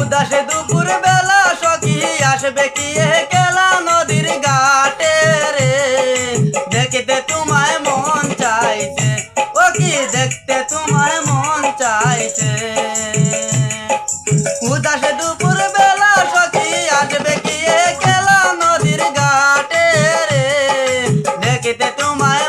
উদাসে দুপুর বেলা সখী আসবে কি নদীর ঘাটে রে? দেখিতে তোমায় মন চাইছে, ও কি দেখতে তোমায় মন চাইছে? উদাসে দুপুর বেলা সখী আসবে কি কেলা নদীর ঘাটে রে? দেখিতে তোমায়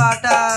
বাটা